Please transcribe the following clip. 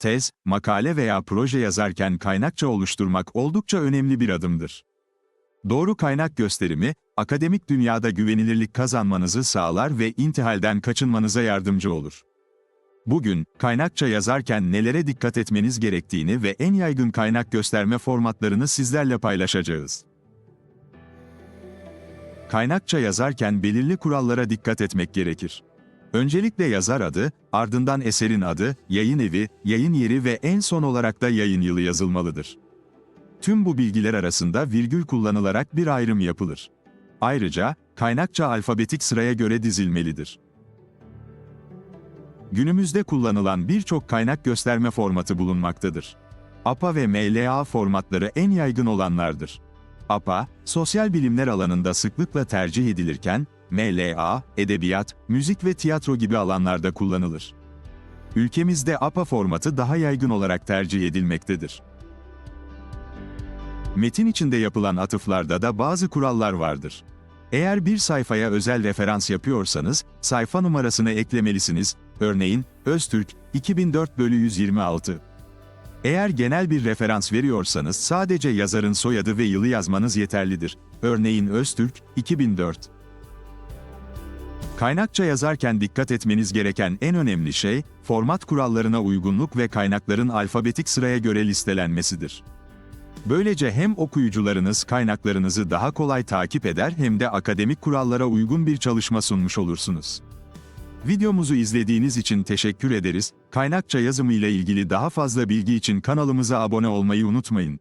tez, makale veya proje yazarken kaynakça oluşturmak oldukça önemli bir adımdır. Doğru kaynak gösterimi, akademik dünyada güvenilirlik kazanmanızı sağlar ve intihalden kaçınmanıza yardımcı olur. Bugün, kaynakça yazarken nelere dikkat etmeniz gerektiğini ve en yaygın kaynak gösterme formatlarını sizlerle paylaşacağız. Kaynakça yazarken belirli kurallara dikkat etmek gerekir. Öncelikle yazar adı, ardından eserin adı, yayın evi, yayın yeri ve en son olarak da yayın yılı yazılmalıdır. Tüm bu bilgiler arasında virgül kullanılarak bir ayrım yapılır. Ayrıca, kaynakça alfabetik sıraya göre dizilmelidir. Günümüzde kullanılan birçok kaynak gösterme formatı bulunmaktadır. APA ve MLA formatları en yaygın olanlardır. APA, sosyal bilimler alanında sıklıkla tercih edilirken, MLA, edebiyat, müzik ve tiyatro gibi alanlarda kullanılır. Ülkemizde APA formatı daha yaygın olarak tercih edilmektedir. Metin içinde yapılan atıflarda da bazı kurallar vardır. Eğer bir sayfaya özel referans yapıyorsanız, sayfa numarasını eklemelisiniz, örneğin, Öztürk, 2004 bölü 126. Eğer genel bir referans veriyorsanız sadece yazarın soyadı ve yılı yazmanız yeterlidir. Örneğin Öztürk, 2004. Kaynakça yazarken dikkat etmeniz gereken en önemli şey, format kurallarına uygunluk ve kaynakların alfabetik sıraya göre listelenmesidir. Böylece hem okuyucularınız kaynaklarınızı daha kolay takip eder hem de akademik kurallara uygun bir çalışma sunmuş olursunuz. Videomuzu izlediğiniz için teşekkür ederiz. Kaynakça yazımı ile ilgili daha fazla bilgi için kanalımıza abone olmayı unutmayın.